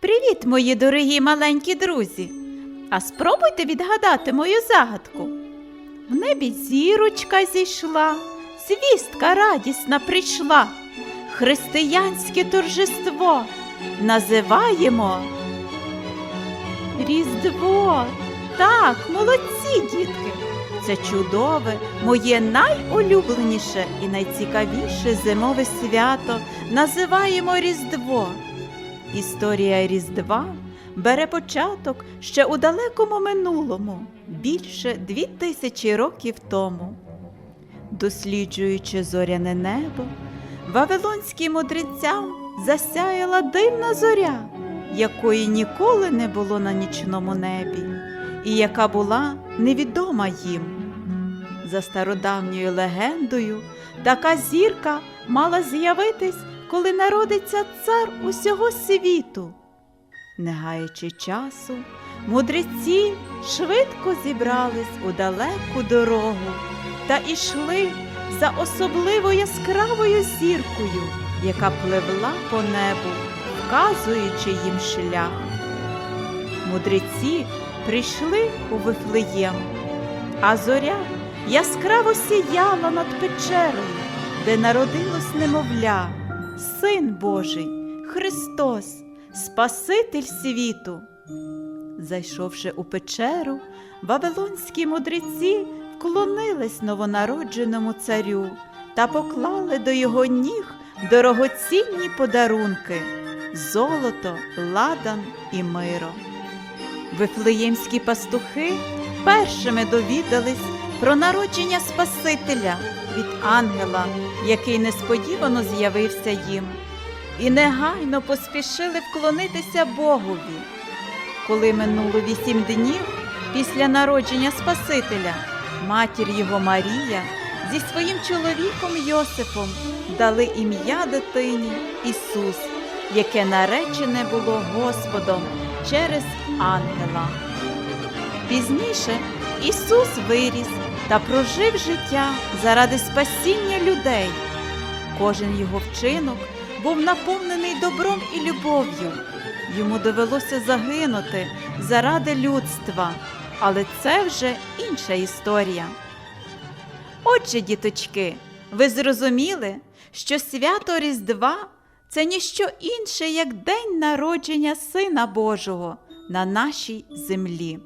Привіт, мої дорогі маленькі друзі! А спробуйте відгадати мою загадку. В небі зірочка зійшла, звістка радісна прийшла. Християнське торжество називаємо Різдво. Так, молодці, дітки. Це чудове, моє найулюбленіше і найцікавіше зимове свято називаємо Різдво. Історія Різдва бере початок ще у далекому минулому, більше дві тисячі років тому. Досліджуючи зоряне небо, вавилонським мудрецям засяяла дивна зоря, якої ніколи не було на нічному небі, і яка була невідома їм. За стародавньою легендою, така зірка мала з'явитись, коли народиться цар усього світу. Не гаючи часу, мудреці швидко зібрались у далеку дорогу та ішли за особливо яскравою зіркою, яка пливла по небу, вказуючи їм шлях. Мудреці прийшли у Вифлеєм, а зоря яскраво сіяла над печерою, де народилось немовля, Син Божий, Христос, Спаситель світу. Зайшовши у печеру, вавилонські мудреці вклонились новонародженому царю та поклали до його ніг дорогоцінні подарунки золото, ладан і миро. Вифлеємські пастухи першими довідались про народження Спасителя від ангела, який несподівано з'явився їм, і негайно поспішили вклонитися Богові. Коли минуло вісім днів після народження Спасителя, матір його Марія зі своїм чоловіком Йосифом дали ім'я дитині Ісус, яке наречене було Господом через ангела. Пізніше Ісус виріс та прожив життя заради спасіння людей. Кожен його вчинок був наповнений добром і любов'ю. Йому довелося загинути заради людства, але це вже інша історія. Отже, діточки, ви зрозуміли, що свято Різдва це ніщо інше, як день народження Сина Божого на нашій землі.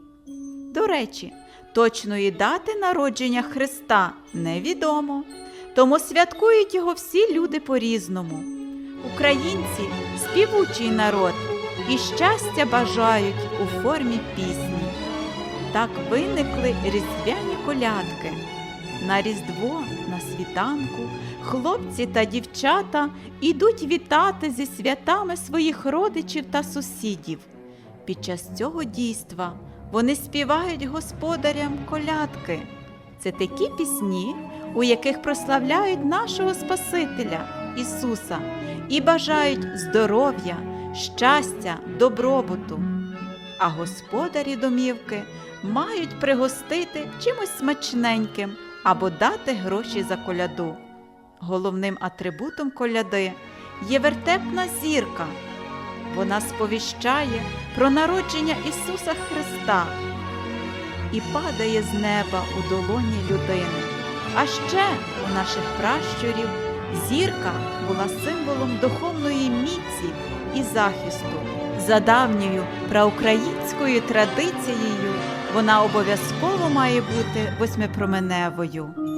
До речі, точної дати народження Христа невідомо, тому святкують його всі люди по-різному. Українці співучий народ і щастя бажають у формі пісні. Так виникли різдвяні колядки. На Різдво, на світанку, хлопці та дівчата ідуть вітати зі святами своїх родичів та сусідів. Під час цього дійства вони співають господарям колядки. Це такі пісні, у яких прославляють нашого Спасителя Ісуса і бажають здоров'я, щастя, добробуту. А господарі домівки мають пригостити чимось смачненьким або дати гроші за коляду. Головним атрибутом коляди є вертепна зірка. Вона сповіщає про народження Ісуса Христа і падає з неба у долоні людини. А ще у наших пращурів зірка була символом духовної міці і захисту. За давньою проукраїнською традицією вона обов'язково має бути восьмипроменевою.